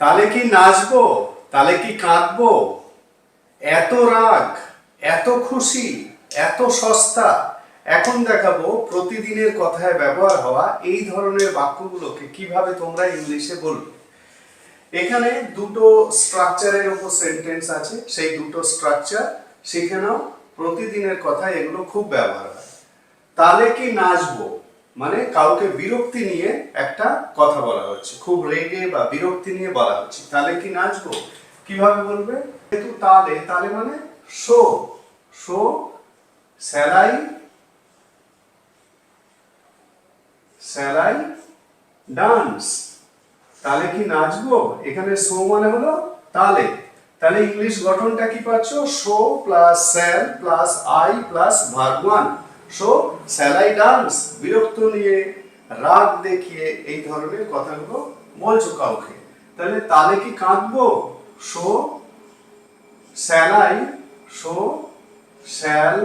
তাহলে কি নাচবো? তাহলে কি কাঁদবো? এত রাগ, এত খুশি, এত সস্তা। এখন দেখাবো প্রতিদিনের কথায় ব্যবহার হওয়া এই ধরনের বাক্যগুলোকে কীভাবে তোমরা ইংলিশে বলবে। এখানে দুটো স্ট্রাকচারের উপর সেন্টেন্স আছে, সেই দুটো স্ট্রাকচার সেখানেও প্রতিদিনের কথায় এগুলো খুব ব্যবহার হয়। তাহলে কি নাচবো? মানে কাউকে বিরক্তি নিয়ে একটা কথা বলা হচ্ছে। খুব রেগে বা বিরক্তি নিয়ে বলা হচ্ছে। তাহলে কি নাচবো? কীভাবে বলবে? যেহেতু তালে তালে মানে so. So, shall I shall I, dance. তাহলে কি নাচবো? এখানে শো মানে হলো তালে। তাহলে ইংলিশ গঠনটা কি পাচ্ছ? So plus shall plus I plus verb one. So shall I dance, বিরক্ত নিয়ে, রাগ দেখিয়ে এই ধরনের কথাগুলো বলছো কাউকে তাহলে তালে কি কাঁদবো? So shall I so shall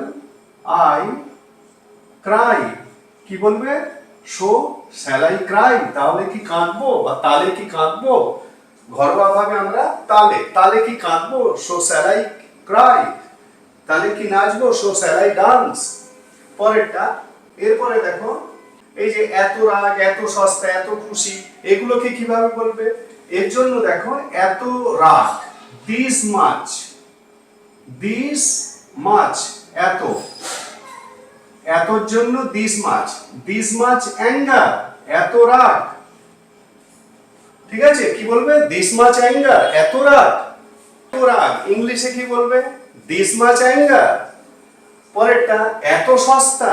I, cry. কি বলবে? So shall I cry. তাহলে কি কাঁদবো বা তালে কি কাঁদবো? ঘরোয়া ভাবে আমরা তালে। তালে কি কাঁদবো? So shall I cry. তালে কি নাচবো? So shall I dance. পরেরটা, এরপরে দেখো, এই যে এত রাগ, এত সস্তা, এত খুশি, এগুলোকে কীভাবে বলবে? এর জন্য দেখো, এত রাগ দিস মাছ দিস মাছ এত। এতর জন্য this much this much anger এত রাগ। ঠিক আছে? কি বলবে? দিস মাছ অ্যাঙ্গার এত রাগ। এত রাগ। ইংলিশে কি বলবে? দিস মাছ অ্যাঙ্গার পরেরটা এত সস্তা,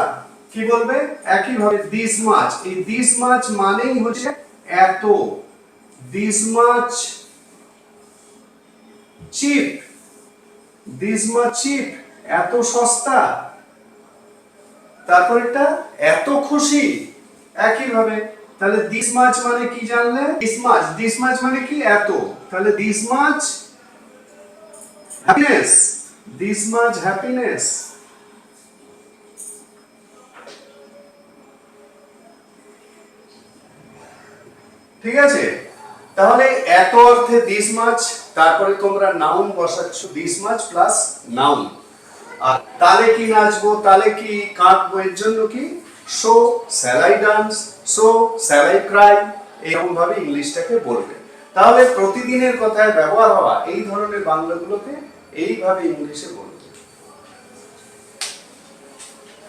কি বলবে? একই ভাবে দিস মাছ এই দিস মাছ মানেই হচ্ছে এত। This much cheap this much cheap এত সস্তা। তারপরেরটা এত খুশি। একই ভাবে তাহলে দিস মাছ মানে কি জানলে? দিস মাছ দিস মাছ মানে কি এত? তাহলে this much happiness this much happiness ঠিক আছে? তাহলে এত অর্থে দিস মাছ, তারপরে তোমরা নাউন বসাচ্ছ, দিস মাছ প্লাস নাউন আর তালে কি নাচবো, তালে কি কাঁদবো এর জন্য কি? So shall I dance so shall I cry এরকম ভাবে ইংলিশটাকে বলবে। তাহলে প্রতিদিনের কথায় ব্যবহার হওয়া এই ধরনের বাংলাগুলোকে এইভাবে ইংলিশে বলবে।